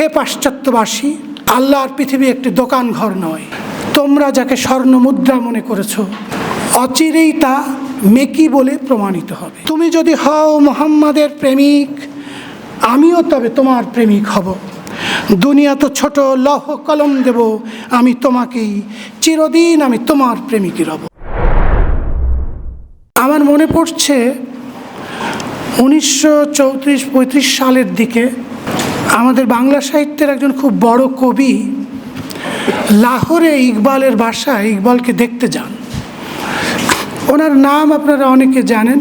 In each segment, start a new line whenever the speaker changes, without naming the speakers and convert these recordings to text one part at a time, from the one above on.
হে পাশ্চাত্যবাসী, আল্লাহর পৃথিবী একটি দোকান ঘর নয়। তোমরা যাকে স্বর্ণ মুদ্রা মনে করেছ, অচিরেই তা মেকি বলে প্রমাণিত হবে। তুমি যদি হও মোহাম্মদের প্রেমিক, আমিও তবে তোমার প্রেমিক হব। দুনিয়া তো ছোট, লহ কলম দেব, আমি তোমাকেই, চিরদিন আমি তোমার প্রেমিকই রব। আমার মনে পড়ছে, উনিশশো চৌত্রিশ পঁয়ত্রিশ সালের দিকে আমাদের বাংলা সাহিত্যের একজন খুব বড় কবি লাহোরে ইকবালের বাসায় ইকবালকে দেখতে যান। ওনার নাম আপনারা অনেকে জানেন।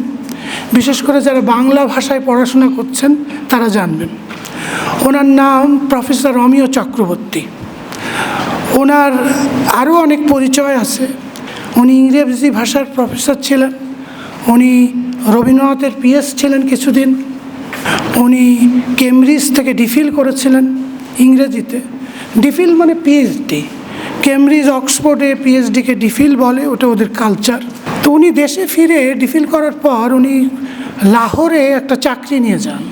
বিশেষ করে যারা বাংলা ভাষায় পড়াশোনা করছেন, তারা জানবেন। ওনার নাম প্রফেসর রমিও চক্রবর্তী। ওনার আরও অনেক পরিচয় আছে। উনি ইংরেজি ভাষার প্রফেসর ছিলেন। উনি রবীন্দ্রনাথের পিএস ছিলেন কিছুদিন। উনি কেমব্রিজ থেকে ডিফিল করেছিলেন ইংরেজিতে। ডিফিল মানে পিএইচডি কেমব্রিজ, অক্সফোর্ডে পিএইচডিকে ডিফিল বলে, ওটা ওদের কালচার তো উনি দেশে ফিরে ডিফিল করার পর উনি লাহোরে একটা চাকরি নিয়ে যান।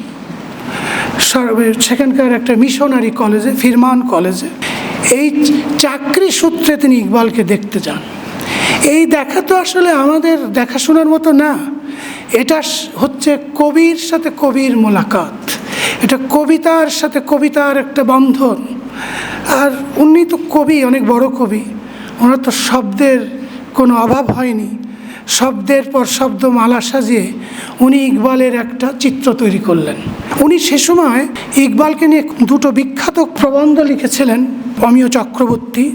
সেখানকার একটা মিশনারি কলেজে ফিরমান কলেজে এই চাকরি সূত্রে তিনি ইকবালকে দেখতে যান। এই দেখা তো আসলে আমাদের দেখাশোনার মতো না। এটা হচ্ছে কবির সাথে কবির মোলাকাত। এটা কবিতার সাথে কবিতার একটা বন্ধন। আর উনি তো কবি, অনেক বড় কবি। ওনার তো শব্দের কোনো অভাব হয়নি। শব্দের পর শব্দ মালা সাজিয়ে উনি ইকবালের একটা চিত্র তৈরি করলেন। উনি সে সময় ইকবালকে নিয়ে দুটো বিখ্যাত প্রবন্ধ লিখেছিলেন, অমিয় চক্রবর্তী,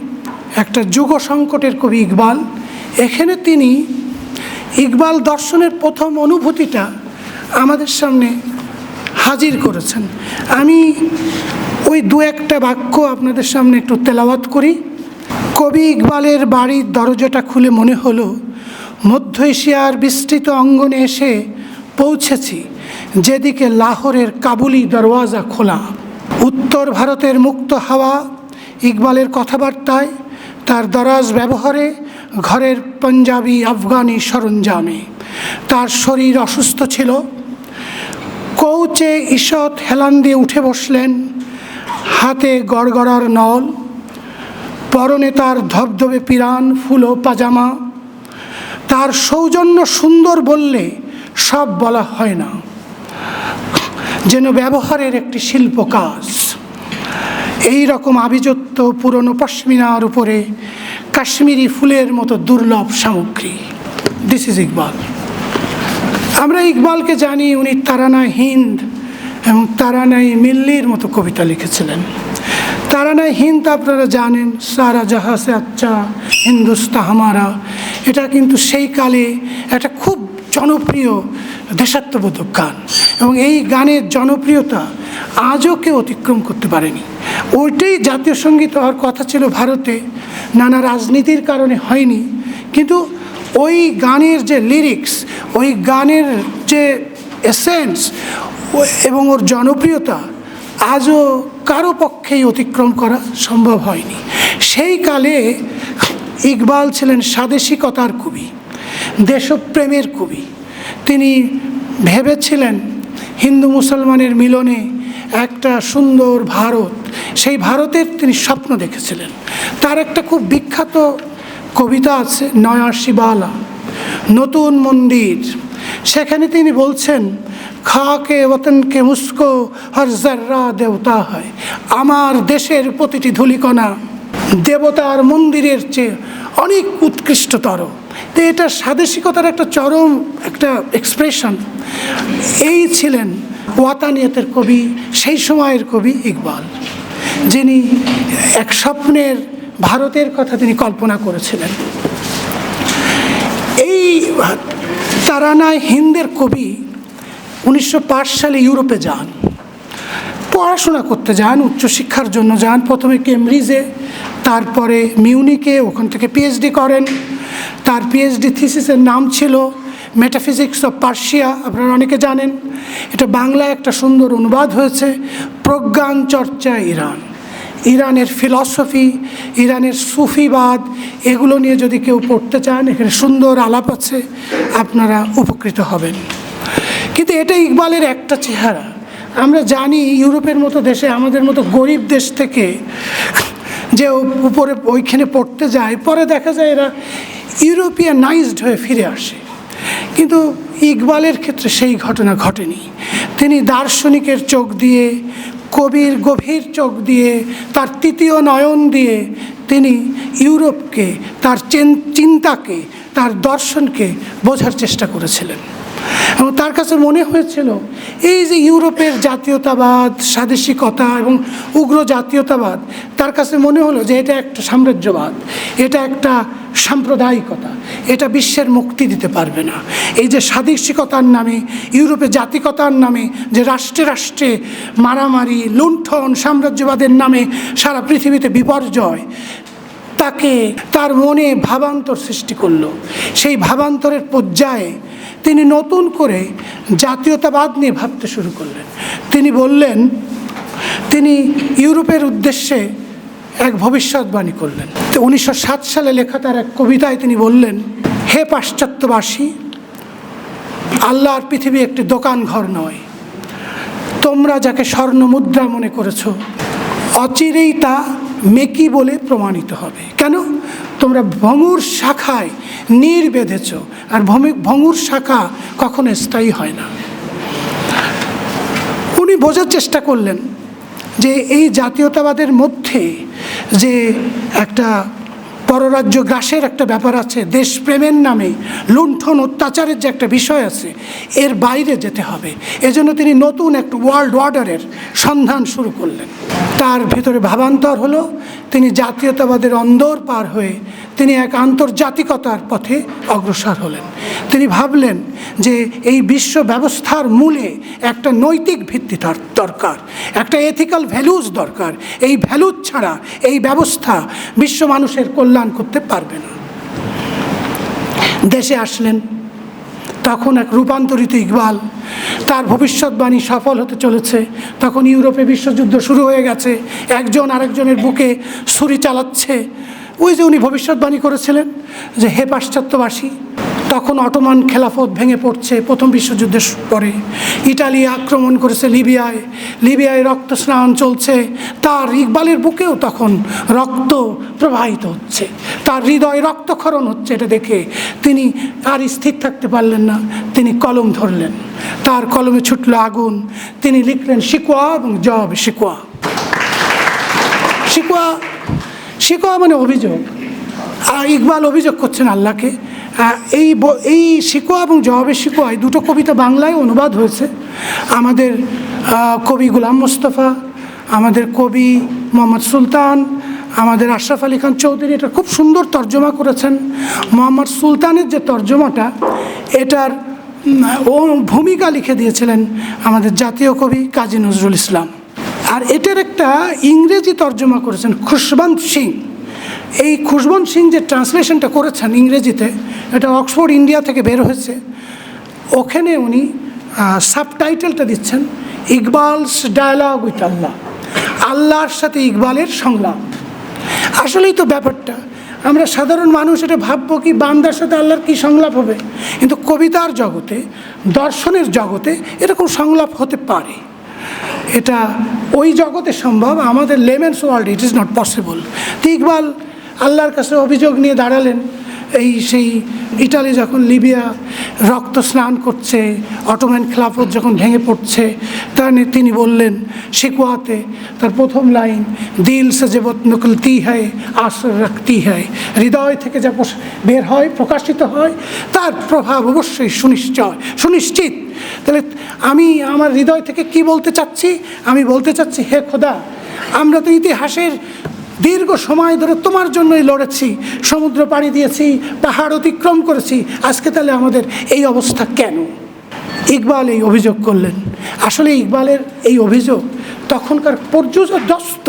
একটা যুগ সংকটের কবি ইকবাল। এখানে তিনি ইকবাল দর্শনের প্রথম অনুভূতিটা আমাদের সামনে হাজির করেছেন। আমি ওই দু একটা বাক্য আপনাদের সামনে একটু তেলাওয়াত করি। কবি ইকবালের বাড়ির দরজাটা খুলে মনে হলো, মধ্য এশিয়ার বিস্তৃত অঙ্গনে এসে পৌঁছেছি, যেদিকে লাহোরের কাবুলি দরওয়াজা খোলা। উত্তর ভারতের মুক্ত হাওয়া ইকবালের কথাবার্তায়, তার দরাজ ব্যবহারে ঘরের পাঞ্জাবি আফগানি সরঞ্জামে। তার শরীর অসুস্থ ছিল। কৌচে ঈষৎ হেলান দিয়ে উঠে বসলেন। হাতে গড়গড়ার নল। পরনে তার ধবধবে পিরান, ফুলো পাজামা। তার সৌজন্য সুন্দর বললে সব বলা হয় না। যেন ব্যবহারের একটি শিল্প কাজ এই রকম আভিজাত্য পুরনো পশমিনার উপরে কাশ্মীরি ফুলের মতো দুর্লভ সামগ্রী। দিস ইজ ইকবাল আমরা ইকবালকে জানি, উনি তারানা হিন্দ এবং তারানাই মিল্লির মতো কবিতা লিখেছিলেন। তারানাই হিন্দ আপনারা জানেন, সারা জাহাসে আচ্ছা হিন্দুস্তা হামারা। এটা কিন্তু সেই কালে একটা খুব জনপ্রিয় দেশাত্মবোধক গান। এবং এই গানের জনপ্রিয়তা আজও কেউ অতিক্রম করতে পারেনি। ওইটাই জাতীয় সংগীত হওয়ার কথা ছিল ভারতে। নানা রাজনীতির কারণে হয়নি, কিন্তু ওই গানের যে লিরিক্স ওই গানের যে এসেন্স এবং ওর জনপ্রিয়তা, আজও কারও পক্ষেই অতিক্রম করা সম্ভব হয়নি। সেই কালে ইকবাল ছিলেন স্বাদেশিকতার কবি, দেশপ্রেমের কবি। তিনি ভেবেছিলেন হিন্দু মুসলমানের মিলনে একটা সুন্দর ভারত। সেই ভারতের তিনি স্বপ্ন দেখেছিলেন। তার একটা খুব বিখ্যাত কবিতা আছে, নয়া শিবালা, নতুন মন্দির। সেখানে তিনি বলছেন, খাকে ওতনকে মুস্কো, হর জর্রা দেবতা হয়। আমার দেশের প্রতিটি ধুলিকণা দেবতার মন্দিরের চেয়ে অনেক উৎকৃষ্টতর। তো এটা স্বাদেশিকতার একটা চরম একটা এক্সপ্রেশন এই ছিলেন ওয়াতানিয়তের কবি, সেই সময়ের কবি ইকবাল, যিনি এক স্বপ্নের ভারতের কথা তিনি কল্পনা করেছিলেন। এই তারানায় হিন্দের কবি উনিশশো পাঁচ সালে ইউরোপে যান, পড়াশোনা করতে যান, উচ্চশিক্ষার জন্য যান, প্রথমে কেমব্রিজে, তারপরে মিউনিকে ওখান থেকে পিএইচডি করেন। তার পিএইচডি থিসিসের নাম ছিল মেটাফিজিক্স অফ পার্সিয়া আপনারা অনেকে জানেন। এটা বাংলায় একটা সুন্দর অনুবাদ হয়েছে, প্রজ্ঞান চর্চা ইরান। ইরানের ফিলসফি ইরানের সুফিবাদ, এগুলো নিয়ে যদি কেউ পড়তে চান, এখানে সুন্দর আলাপ আছে, আপনারা উপকৃত হবেন। কিন্তু এটা ইকবালের একটা চেহারা। আমরা জানি ইউরোপের মতো দেশে, আমাদের মতো গরিব দেশ থেকে যে উপরে ওইখানে পড়তে যায়, পরে দেখা যায় এরা ইউরোপিয়ানাইজড হয়ে ফিরে আসে। কিন্তু ইকবালের ক্ষেত্রে সেই ঘটনা ঘটেনি। তিনি দার্শনিকের চোখ দিয়ে, কবির গভীর চোখ দিয়ে, তার তৃতীয় নয়ন দিয়ে তিনি ইউরোপকে, তার চিন্তাকে, তার দর্শনকে বোঝার চেষ্টা করেছিলেন। এবং তার কাছে মনে হয়েছিল, এই যে ইউরোপের জাতীয়তাবাদ, স্বাদেশিকতা এবং উগ্র জাতীয়তাবাদ, তার কাছে মনে হলো যে এটা একটা সাম্রাজ্যবাদ, এটা একটা সাম্প্রদায়িকতা, এটা বিশ্বের মুক্তি দিতে পারবে না। এই যে স্বাদেশিকতার নামে, ইউরোপে জাতিকতার নামে, যে রাষ্ট্রে রাষ্ট্রে মারামারি, লুণ্ঠন, সাম্রাজ্যবাদের নামে সারা পৃথিবীতে বিপর্যয়, তাকে তার মনে ভাবান্তর সৃষ্টি করল। সেই ভাবান্তরের পর্যায়ে তিনি নতুন করে জাতীয়তাবাদ নিয়ে ভাবতে শুরু করলেন। তিনি বললেন, তিনি ইউরোপের উদ্দেশ্যে এক ভবিষ্যৎবাণী করলেন। উনিশশো সাত সালে লেখা তার এক কবিতায় তিনি বললেন, হে পাশ্চাত্যবাসী আল্লাহর পৃথিবী একটি দোকান ঘর নয়। তোমরা যাকে স্বর্ণ মুদ্রা মনে করেছ, অচিরেই তা মেকি বলে প্রমাণিত হবে। কেন? তোমরা ভঙুর শাখায় নীর বেঁধেছ, আর ভঙুর শাখা কখনো স্থায়ী হয় না। উনি বোঝার চেষ্টা করলেন যে এই জাতীয়তাবাদের মধ্যে যে একটা পররাজ্য গ্রাসের একটা ব্যাপার আছে, দেশপ্রেমের নামে লুণ্ঠন অত্যাচারের যে একটা বিষয় আছে, এর বাইরে যেতে হবে। এজন্য তিনি নতুন একটা ওয়ার্ল্ড অর্ডারের সন্ধান শুরু করলেন। তার ভিতরে ভাবান্তর হলো, তিনি জাতীয়তাবাদের অন্দর পার হয়ে তিনি এক আন্তর্জাতিকতার পথে অগ্রসর হলেন। তিনি ভাবলেন যে এই বিশ্ব ব্যবস্থার মূলে একটা নৈতিক ভিত্তি দরকার, একটা এথিক্যাল ভ্যালুজ দরকার। এই ভ্যালুজ ছাড়া এই ব্যবস্থা বিশ্ব মানুষের কল্যাণ করতে পারবে না। দেশে আসলেন, তখন এক রূপান্তরিত ইকবাল, তার ভবিষ্যৎবাণী সফল হতে চলেছে। তখন ইউরোপে বিশ্বযুদ্ধ শুরু হয়ে গেছে। একজন আরেকজনের বুকে ছুরি চালাচ্ছে। ওই যে উনি ভবিষ্যৎবাণী করেছিলেন যে হে পাশ্চাত্যবাসী, তখন অটোমান খেলাফত ভেঙে পড়ছে, প্রথম বিশ্বযুদ্ধের পরে। ইটালি আক্রমণ করেছে লিবিয়ায় লিবিয়ায় রক্ত স্নান চলছে, তার ইকবালের বুকেও তখন রক্ত প্রবাহিত হচ্ছে, তার হৃদয় রক্তক্ষরণ হচ্ছে এটা দেখে। তিনি আর স্থির থাকতে পারলেন না, তিনি কলম ধরলেন, তার কলমে ছুটল আগুন, তিনি লিখলেন শিকোয়া এবং জব শিকোয়া শিকোয়া শিকোয়া মানে অভিযোগ? ইকবাল অভিযোগ করছেন আল্লাহকে। এই এই শিকোয়া এবং জবাবের এই দুটো কবিতা বাংলায় অনুবাদ হয়েছে। আমাদের কবি গুলাম মোস্তফা, আমাদের কবি মোহাম্মদ সুলতান, আমাদের আশরাফ আলী খান চৌধুরী, এটা খুব সুন্দর তর্জমা করেছেন। মোহাম্মদ সুলতানের যে তর্জমাটা, এটার ও ভূমিকা লিখে দিয়েছিলেন আমাদের জাতীয় কবি কাজী নজরুল ইসলাম। আর এটার একটা ইংরেজি তর্জমা করেছেন খুশবন্ত সিং। এই খুশবন্ত সিং যে ট্রান্সলেশনটা করেছেন ইংরেজিতে, এটা অক্সফোর্ড ইন্ডিয়া থেকে বের হয়েছে। ওখানে উনি সাবটাইটেলটা দিচ্ছেন, ইকবালস ডায়ালগ উইথ আল্লাহ। আল্লাহর সাথে ইকবালের সংলাপ। আসলেই তো ব্যাপারটা, আমরা সাধারণ মানুষ এটা ভাববো কি বান্দার সাথে আল্লাহর কী সংলাপ হবে? কিন্তু কবিতার জগতে, দর্শনের জগতে এরকম সংলাপ হতে পারে। এটা ওই জগতে সম্ভব, আমাদের laymen's world it is not possible তো ইকবাল আল্লাহর কাছে অভিযোগ নিয়ে দাঁড়ালেন, এই সেই ইটালি যখন লিবিয়া রক্ত স্নান করছে, অটোম্যান খেলাফত যখন ভেঙে পড়ছে তা তিনি বললেন শিকোয়াতে তার প্রথম লাইন, দিল সে জবত নকলতি হয় আশ্রয় রাখতি হয় হৃদয় থেকে যা বের হয়, প্রকাশিত হয়, তার প্রভাব অবশ্যই সুনিশ্চয়, সুনিশ্চিত। তাহলে আমি আমার হৃদয় থেকে কি বলতে চাচ্ছি? আমি বলতে চাচ্ছি, হে খোদা, আমরা তো ইতিহাসের দীর্ঘ সময় ধরে তোমার জন্যই লড়েছি, সমুদ্র পাড়ি দিয়েছি, পাহাড় অতিক্রম করেছি, আজকে তাহলে আমাদের এই অবস্থা কেন? ইকবাল এই অভিযোগ করলেন। আসলে ইকবালের এই অভিযোগ তখনকার পর্যদস্ত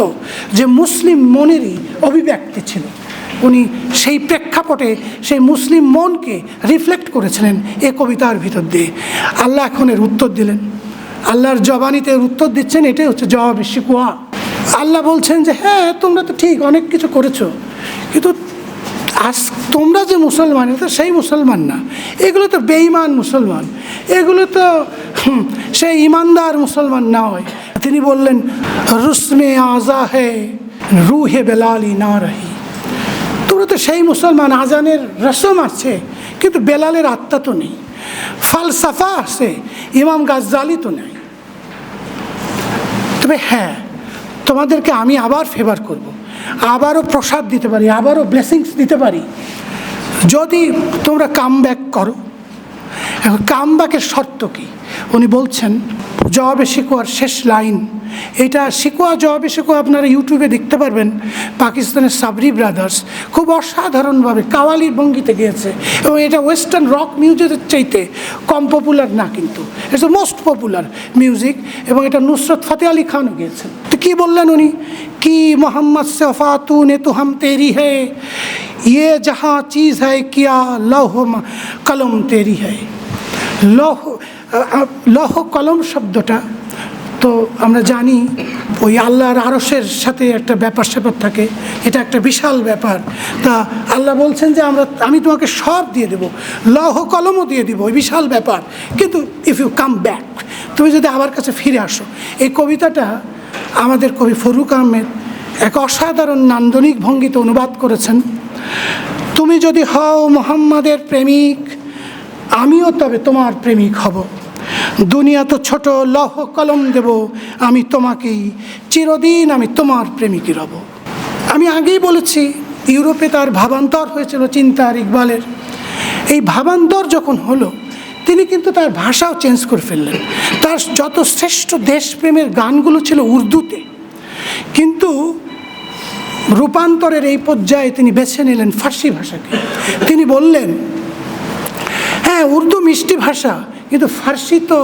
যে মুসলিম মনেরই অভিব্যক্তি ছিল। উনি সেই প্রেক্ষাপটে সেই মুসলিম মনকে রিফ্লেক্ট করেছিলেন এ কবিতার ভিতর দিয়ে। আল্লাহ এখন এর উত্তর দিলেন। আল্লাহর জবানিতে উত্তর দিচ্ছেন, এটাই হচ্ছে জবাব শিকুয়া। আল্লাহ বলছেন যে হ্যাঁ তোমরা তো ঠিক অনেক কিছু করেছ, কিন্তু আজ তোমরা যে মুসলমান এটা সেই মুসলমান না। এগুলো তো বেঈমান মুসলমান। এগুলো তো সেই ইমানদার মুসলমান না হয় তিনি বললেন রুসমে আজা হে, রুহে বেলালি না রহি। তো সেই মুসলমান আজানের রসম আছে, কিন্তু বেলালের আত্মা তো নেই, ফালসাফা আছে, ইমাম গাজ্জালি তো নেই তবে হ্যাঁ তোমাদেরকে আমি আবার ফেভার করব। আবারও প্রসাদ দিতে পারি, আবারও ব্লেসিংস দিতে পারি যদি তোমরা কাম ব্যাক করো, এখন কাম ব্যাকের শর্ত কী উনি বলছেন জবাবে শিকোয়ার শেষ লাইন। এটা শিকোয়া, জবাবে শিকোয়া আপনারা ইউটিউবে দেখতে পারবেন। পাকিস্তানের সাবরি ব্রাদার্স খুব অসাধারণভাবে কাওয়ালির ভঙ্গিতে গিয়েছে এবং এটা ওয়েস্টার্ন রক মিউজিকের চাইতে কম পপুলার না কিন্তু। It's the most popular music এবং এটা নুসরত ফতে আলী খানও গিয়েছেন। তো কী বললেন উনি? কি মোহাম্মদ সফা তু নে তো হাম তেরি হে? ইয়ে যাহা চিজ হ্যায়, কিয়া লৌহ কলম তেরি হ্যায় লৌহ লৌহ কলম শব্দটা, তো আমরা জানি ওই আল্লাহর আরসের সাথে একটা ব্যাপার স্যাপার থাকে, এটা একটা বিশাল ব্যাপার। তা আল্লাহ বলছেন যে আমরা, আমি তোমাকে সব দিয়ে দেবো, লহ কলমও দিয়ে দিব, ওই বিশাল ব্যাপার। কিন্তু ইফ ইউ কাম ব্যাক তুমি যদি আমার কাছে ফিরে আসো, এই কবিতাটা আমাদের কবি ফরুক আহমেদ এক অসাধারণ নান্দনিক ভঙ্গিতে অনুবাদ করেছেন, তুমি যদি হও মোহাম্মদের প্রেমিক, আমিও তবে তোমার প্রেমিক হব। দুনিয়া তো ছোট লহ কলম দেব। আমি তোমাকেই চিরদিন আমি তোমার প্রেমিকই রব। আমি আগেই বলেছি, ইউরোপে তার ভাবান্তর হয়েছিল চিন্তার ইকবালের। এই ভাবান্তর যখন হলো, তিনি কিন্তু তার ভাষাও চেঞ্জ করে ফেললেন। তার যত শ্রেষ্ঠ দেশপ্রেমের গানগুলো ছিল উর্দুতে। কিন্তু রূপান্তরের এই পর্যায়ে তিনি বেছে নিলেন ফার্সি ভাষাকে। তিনি বললেন হ্যাঁ উর্দু মিষ্টি ভাষা, কিন্তু ফার্সি তো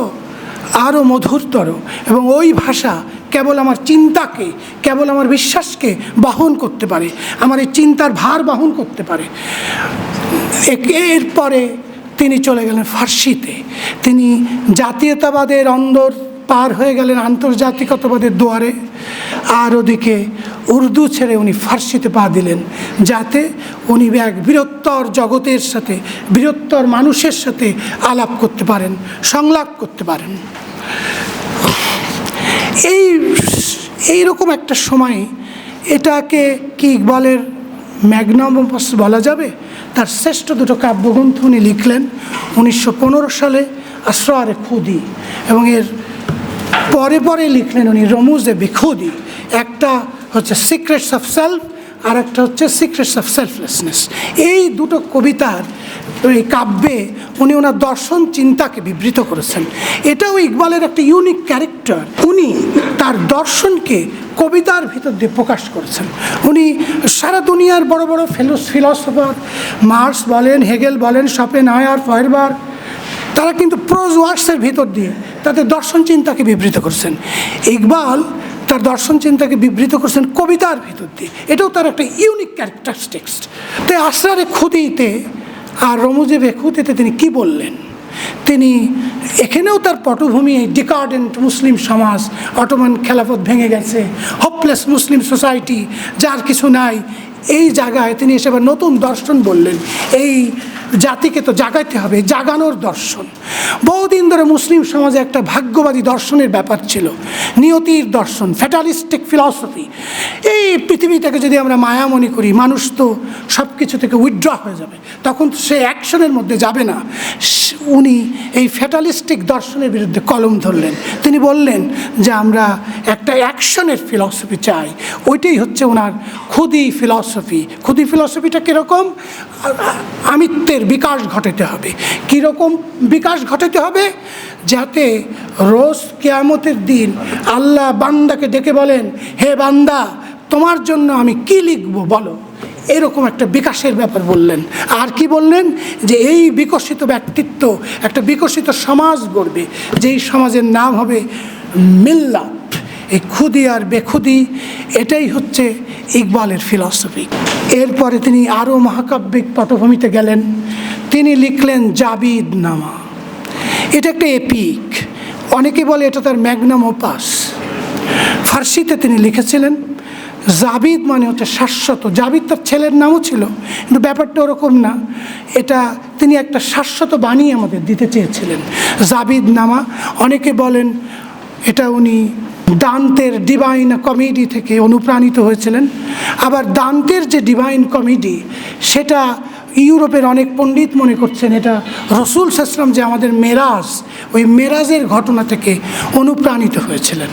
আরও মধুরতর। এবং ওই ভাষা কেবল আমার চিন্তাকে, কেবল আমার বিশ্বাসকে বাহন করতে পারে। আমার এই চিন্তার ভার বাহন করতে পারে। এরপরে তিনি চলে গেলেন ফার্সিতে। তিনি জাতীয়তাবাদের অন্দর পার হয়ে গেলেন আন্তর্জাতিকতাবাদের দুয়ারে। আর ওদিকে উর্দু ছেড়ে উনি ফার্সিতে পা দিলেন, যাতে উনি এক বৃহত্তর জগতের সাথে, বৃহত্তর মানুষের সাথে আলাপ করতে পারেন, সংলাপ করতে পারেন। এই, এইরকম একটা সময় এটাকে কি ইকবালের ম্যাগনামস বলা যাবে? তার শ্রেষ্ঠ দুটো কাব্যগ্রন্থ উনি লিখলেন উনিশশো পনেরো সালে আশ্রয়ারে খুদি এবং এর পরে পরে লিখলেন উনি, রমুজে বেখুদি। একটা হচ্ছে সিক্রেটস অফ সেলফ আর একটা হচ্ছে সিক্রেটস অফ সেলফলেসনেস এই দুটো কবিতার এই কাব্যে উনি ওনার দর্শন চিন্তাকে বিবৃত করেছেন। এটাও ইকবালের একটা ইউনিক ক্যারেক্টার উনি তার দর্শনকে কবিতার ভিতর দিয়ে প্রকাশ করেছেন। উনি সারা দুনিয়ার বড় বড় ফেলোস ফিলসফার মার্কস বলেন হেগেল বলেন শপেন আয়ার ফয়েরবার তারা কিন্তু প্রোজ ওয়ার্কসের ভিতর দিয়ে তাদের দর্শন চিন্তাকে বিবৃত করছেন। ইকবাল তার দর্শন চিন্তাকে বিবৃত করছেন কবিতার ভিতর দিয়ে। এটাও তার একটা ইউনিক ক্যারেক্টারিস্টিক্স তো আসরারে খুদিতে আর রমুজে বেখুতিতে তিনি কি বললেন? তিনি এখানেও তার পটভূমি ডিকার্ডেন্ট মুসলিম সমাজ, অটোমান খেলাফত ভেঙে গেছে হোপলেস মুসলিম সোসাইটি যার কিছু নাই, এই জায়গায় তিনি এসে নতুন দর্শন বললেন। এই জাতিকে তো জাগাইতে হবে, জাগানোর দর্শন। বহুদিন ধরে মুসলিম সমাজে একটা ভাগ্যবাদী দর্শনের ব্যাপার ছিল, নিয়তির দর্শন ফ্যাটালিস্টিক ফিলসফি। এই পৃথিবীটাকে যদি আমরা মায়ামনি করি, মানুষ তো সব কিছু থেকে উইথড্র হয়ে যাবে। তখন সে অ্যাকশনের মধ্যে যাবে না। উনি এই ফ্যাটালিস্টিক দর্শনের বিরুদ্ধে কলম ধরলেন। তিনি বললেন যে আমরা একটা অ্যাকশনের ফিলসফি চাই। ওইটাই হচ্ছে ওনার খুদি ফিলসফি। খুদি ফিলসফিটা কীরকম? আমিত্বের বিকাশ ঘটাতে হবে। কীরকম বিকাশ ঘটাতে হবে? যাতে রোজ কেয়ামতের দিন আল্লাহ বান্দাকে ডেকে বলেন, হে বান্দা, তোমার জন্য আমি কি লিখব বলো? এরকম একটা বিকাশের ব্যাপার বললেন। আর কি বললেন? যে এই বিকশিত ব্যক্তিত্ব একটা বিকশিত সমাজ গড়বে। যেই সমাজের নাম হবে মিল্লাত। এই খুদি আর বেখুদি এটাই হচ্ছে ইকবালের ফিলসফি। এরপরে তিনি আরও মহাকাব্যিক পটভূমিতে গেলেন। তিনি লিখলেন জাবিদ নামা। এটা একটা এপিক। অনেকে বলে এটা তার ম্যাগনাম ওপাস। ফার্সিতে তিনি লিখেছিলেন, জাবিদ মানে হচ্ছে শাশ্বত। জাবিদ তার ছেলের নামও ছিল, কিন্তু ব্যাপারটা ওরকম না। এটা তিনি একটা শাশ্বত বাণী আমাদের দিতে চেয়েছিলেন। জাবিদ নামা, অনেকে বলেন এটা উনি দান্তের ডিভাইন কমেডি থেকে অনুপ্রাণিত হয়েছিলেন। আবার দান্তের যে ডিভাইন কমেডি সেটা ইউরোপের অনেক পণ্ডিত মনে করছেন, এটা রসুল সাসলাম যে আমাদের মেরাজ, ওই মেরাজের ঘটনা থেকে অনুপ্রাণিত হয়েছিলেন।